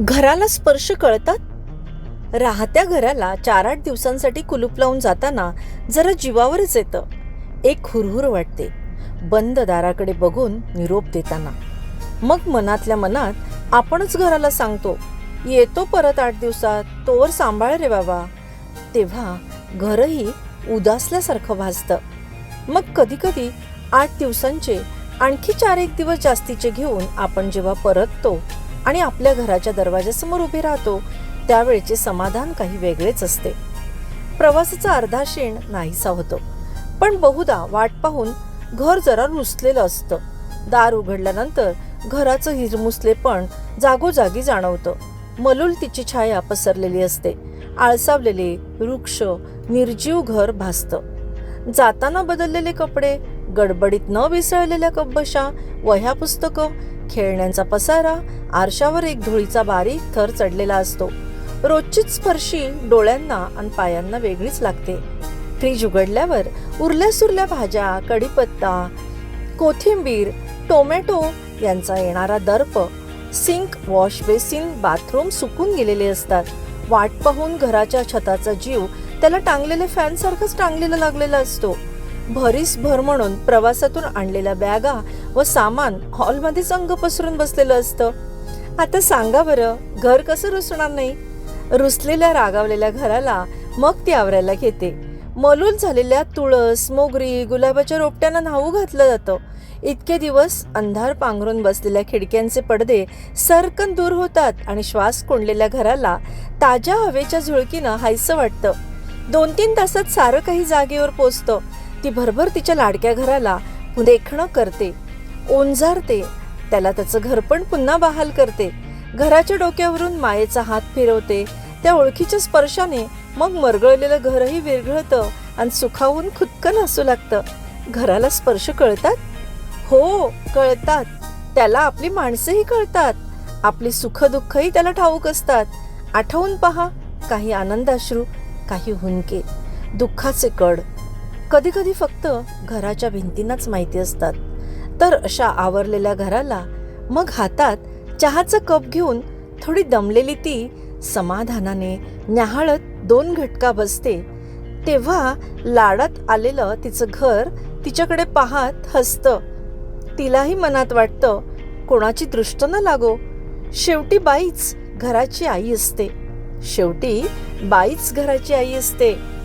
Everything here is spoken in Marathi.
घराला स्पर्श कळतात? राहत्या घराला चार आठ दिवसांसाठी कुलूप लावून जाताना जरा जीवावरच येतं. एक हुरहुर वाटते. बंद दाराकडे बघून निरोप देताना. मग मनातल्या मनात आपणच घराला सांगतो येतो परत आठ दिवसात तोवर सांभाळ रे बाबा. तेव्हा घरही उदासल्यासारखं भासतं. मग कधी कधी आठ दिवसांचे आणखी चार एक दिवस जास्तीचे घेऊन आपण जेव्हा परततो आणि आपल्या घराच्या दरवाजासमोर उभी राहतो त्यावेळचे समाधान काही वेगळेच असते. प्रवासाचा अर्धा शेण नाहीसा होतो. पण बहुधा वाट पाहून घर जरा रुसलेलं असतं. दार उघडल्यानंतर घराचं हिरमुसलेपण जागोजागी जाणवतं. मलूल तिची छाया पसरलेली असते. आळसावलेले वृक्ष निर्जीव घर भासतं. जाताना बदललेले कपडे गडबडीत न विसळलेल्या कब्बशा वह्या पुस्तकं खेळण्यांचा पसारा आरशावर एक धुळीचा बारीक थर चढलेला असतो. रोजचीच स्पर्शी डोळ्यांना आणि पायांना वेगळीच लागते. फ्रीज उघडल्यावर उरल्या सुरल्या भाज्या कढीपत्ता कोथिंबीर टोमॅटो यांचा येणारा दर्प सिंक वॉश बेसिन बाथरूम सुकून गेलेले असतात. वाट पाहून घराच्या छताचा जीव त्याला टांगलेले फॅनसारखंच टांगलेलं टांगलेला लागलेला असतो. भरीस भर म्हणून प्रवासातून आणलेल्या बॅगा व सामान हॉलमध्येच अंग पसरून बसलेलं असतं. आता सांगा बरं घर कसं रुसणार नाही? रुसलेल्या रागावलेल्या घराला मग ती आवरायला घेते. मलूल झालेल्या तुळस मोगरी गुलाबाच्या रोपट्यांना न्हावू घातलं जातं. इतके दिवस अंधार पांघरून बसलेल्या खिडक्यांचे पडदे सरकन दूर होतात आणि श्वास कोंडलेल्या घराला ताज्या हवेच्या झुळकीनं हायसं वाटतं. दोन तीन तासात सारं काही जागेवर पोचतं. ती भरभर तिच्या लाडक्या घराला देखणं करते. ओंजारते. त्याला त्याचं घरपण पुन्हा बहाल करते. घराच्या डोक्यावरून मायेचा हात फिरवते. त्या ओळखीच्या स्पर्शाने मग मरगळलेलं घरही विरघळतं आणि सुखावून खुदकन हसू लागतं. घराला स्पर्श कळतात? हो कळतात. त्याला आपली माणसंही कळतात. आपली सुखदुःखही त्याला ठाऊक असतात. आठवून पहा काही आनंदाश्रू काही हुंके दुःखाचे कड. कधी कधी फक्त घराच्या भिंतींनाच माहिती असतात. तर अशा आवरलेल्या घराला मग हातात चहाचं कप घेऊन थोडी दमलेली ती समाधानाने न्याहाळत दोन घटका बसते. तेव्हा लाडात आलेलं तिचं घर तिच्याकडे पाहत हसतं. तिलाही मनात वाटतं कोणाची दृष्ट न लागो. शेवटी बाईच घराची आई असते. शेवटी बाईच घराची आई असते.